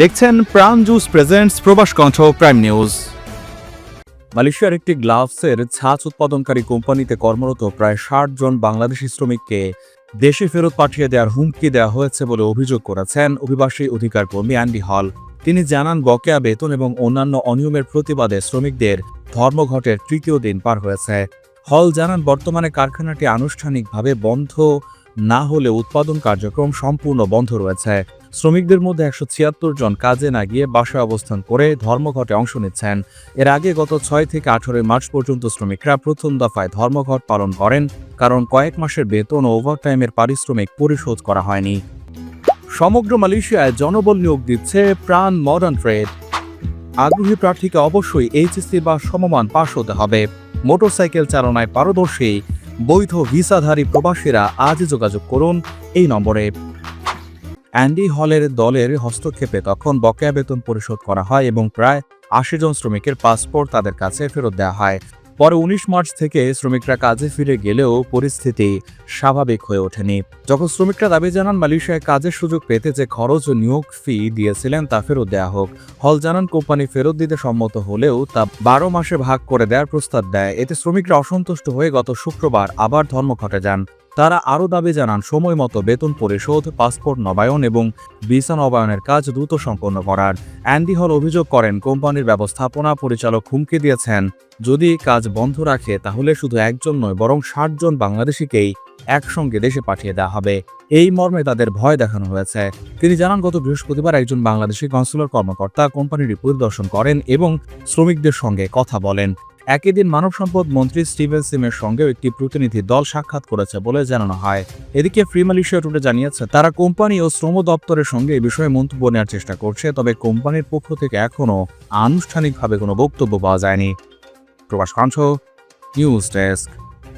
দেখছেন প্রাণ juice presents প্রবাস কণ্ঠ প্রাইম নিউজ মালয়েশিয়ার একটি গ্লাভসের ছাঁচ উৎপাদনকারী কোম্পানিতে কর্মরত প্রায় ষাট জন বাংলাদেশি শ্রমিককে দেশে ফেরত পাঠিয়ে দেওয়ার হুমকি দেওয়া হয়েছে বলে অভিযোগ করেছেন অভিবাসী অধিকার কর্মী অ্যান্ডি হল। তিনি জানান, বকেয়া বেতন এবং অন্যান্য অনিয়মের প্রতিবাদে শ্রমিকদের ধর্মঘটের তৃতীয় দিন পার হয়েছে। হল জানান, বর্তমানে কারখানাটি আনুষ্ঠানিকভাবে বন্ধ না হলে উৎপাদন কার্যক্রম সম্পূর্ণ বন্ধ রয়েছে। শ্রমিকদের মধ্যে একশো ছিয়াত্তর জন কাজে না গিয়ে বাসায় অবস্থান করে ধর্মঘটে অংশ নিচ্ছেন। এর আগে গত ছয় থেকে আঠারোই মার্চ পর্যন্ত শ্রমিকরা প্রথম দফায় ধর্মঘট পালন করেন, কারণ কয়েক মাসের বেতন ও ওভারটাইমের পারিশ্রমিক পরিশোধ করা হয়নি। সমগ্র মালয়েশিয়ায় জনবল নিয়োগ দিচ্ছে প্রাণ মডার্ন ট্রেড আগ্রহী প্রার্থীকে অবশ্যই এইচএসসি বা সমমান পাশ হতে হবে। মোটরসাইকেল চালনায় পারদর্শী, বৈধ ভিসাধারী প্রবাসীরা আজই যোগাযোগ করুন এই নম্বরে। অ্যান্ডি হলের দলের হস্তক্ষেপে তখন বকেয়া বেতন পরিশোধ করা হয় এবং প্রায় আশি জন শ্রমিকের পাসপোর্ট তাদের কাছে ফেরত দেওয়া হয়। পরে উনিশ মার্চ থেকে শ্রমিকরা কাজে ফিরে গেলেও পরিস্থিতি স্বাভাবিক হয়ে ওঠেনি। যখন শ্রমিকরা দাবি জানান মালয়েশিয়ায় কাজের সুযোগ পেতে যে খরচ ও নিয়োগ ফি দিয়েছিলেন তা ফেরত দেওয়া হোক, হল জানান কোম্পানি ফেরত দিতে সম্মত হলেও তা বারো মাসে ভাগ করে দেওয়ার প্রস্তাব দেয়। এতে শ্রমিকরা অসন্তুষ্ট হয়ে গত শুক্রবার আবার ধর্মঘটে যান। তারা আরও দাবি জানান, সময় মতো বেতন পরিশোধ, পাসপোর্ট নবায়ন এবং ভিসা নবায়নের কাজ দ্রুত সম্পন্ন করার। অ্যান্ডি হল অভিযোগ করেন, কোম্পানির ব্যবস্থাপনা পরিচালক হুমকি দিয়েছেন, যদি কাজ বন্ধ রাখে তাহলে শুধু একজন নয়, বরং ষাট জন বাংলাদেশিকেই একসঙ্গে দেশে পাঠিয়ে দেওয়া হবে। এই মর্মে তাদের ভয় দেখানো হয়েছে। তিনি জানান, গত বৃহস্পতিবার একজন বাংলাদেশি কনসুলার কর্মকর্তা কোম্পানিটি পরিদর্শন করেন এবং শ্রমিকদের সঙ্গে কথা বলেন। একই দিন মানব সম্পদ মন্ত্রী স্টিভেন সিমের সঙ্গেও একটি প্রতিনিধি দল সাক্ষাৎ করেছে বলে জানানো হয়। এদিকে ফ্রি মালয়েশিয়া টুডে জানিয়েছে, তারা কোম্পানি ও শ্রম দপ্তরের সঙ্গে এই বিষয়ে মন্তব্য নেওয়ার চেষ্টা করছে, তবে কোম্পানির পক্ষ থেকে এখনও আনুষ্ঠানিকভাবে কোনো বক্তব্য পাওয়া যায়নি। প্রকাশ কাঞ্চ নিউজ ডেস্ক।